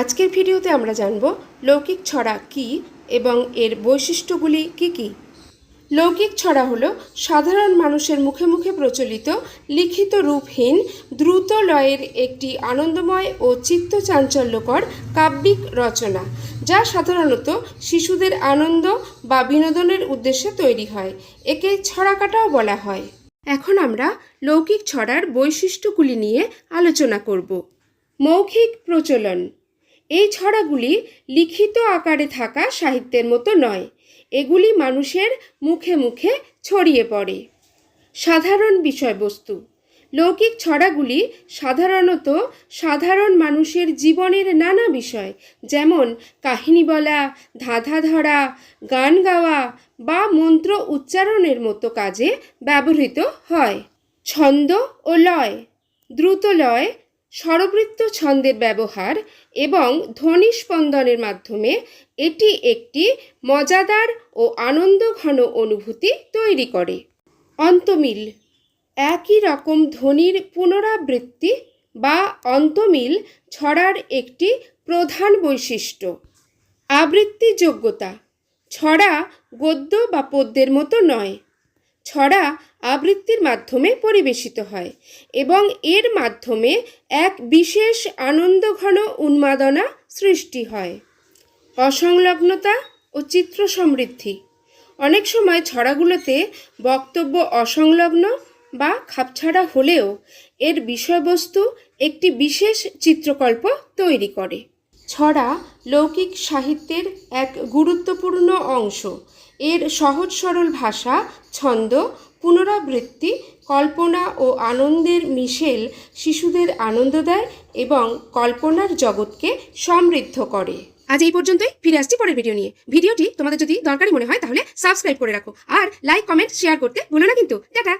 আজকের ভিডিওতে আমরা জানব লৌকিক ছড়া কি এবং এর বৈশিষ্ট্যগুলি কি কি। লৌকিক ছড়া হলো সাধারণ মানুষের মুখে মুখে প্রচলিত লিখিত রূপহীন, দ্রুত লয়ের একটি আনন্দময় ও চিত্তচাঞ্চল্যকর কাব্যিক রচনা, যা সাধারণত শিশুদের আনন্দ বা বিনোদনের উদ্দেশ্যে তৈরি হয়, একে ছড়াকাটাও বলা হয়। এখন আমরা লৌকিক ছড়ার বৈশিষ্ট্যগুলি নিয়ে আলোচনা করব। মৌখিক প্রচলন এই ছড়াগুলি লিখিত আকারে থাকা সাহিত্যের মতো নয়। এগুলি মানুষের মুখে মুখে ছড়িয়ে পড়ে। সাধারণ বিষয়বস্তু। লৌকিক ছড়াগুলি সাধারণত সাধারণ মানুষের জীবনের নানা বিষয়, যেমন কাহিনী বলা, ধাঁধা ধরা, গান গাওয়া বা মন্ত্র উচ্চারণের মতো কাজে ব্যবহৃত হয়। ছন্দ ও লয়। দ্রুত লয় স্বরবৃত্ত ছন্দের ব্যবহার এবং ধ্বনি স্পন্দনের মাধ্যমে এটি একটি মজাদার ও আনন্দঘন অনুভূতি তৈরি করে। অন্তমিল একই রকম ধ্বনির পুনরাবৃত্তি বা অন্তমিল ছড়ার একটি প্রধান বৈশিষ্ট্য। আবৃত্তি যোগ্যতা ছড়া গদ্য বা পদ্যের মতো নয়। ছড়া আবৃত্তির মাধ্যমে পরিবেশিত হয় এবং এর মাধ্যমে এক বিশেষ আনন্দঘন উন্মাদনা সৃষ্টি হয়। অসংলগ্নতা ও চিত্র সমৃদ্ধি। অনেক সময় ছড়াগুলোতে বক্তব্য অসংলগ্ন বা খাপছাড়া হলেও এর বিষয়বস্তু একটি বিশেষ চিত্রকল্প তৈরি করে। ছড়া লৌকিক সাহিত্যের এক গুরুত্বপূর্ণ অংশ। এর সহজ সরল ভাষা ছন্দ, পুনরাবৃত্তি, কল্পনা ও আনন্দের মিশেল শিশুদের আনন্দ দেয় এবং কল্পনার জগৎকে সমৃদ্ধ করে। আজ এই পর্যন্তই, ফিরে আসছি পরের ভিডিও নিয়ে। ভিডিওটি তোমাদের যদি দরকারি মনে হয় তাহলে সাবস্ক্রাইব করে রাখো। আর লাইক কমেন্ট শেয়ার করতে ভুলো না কিন্তু। টাটা!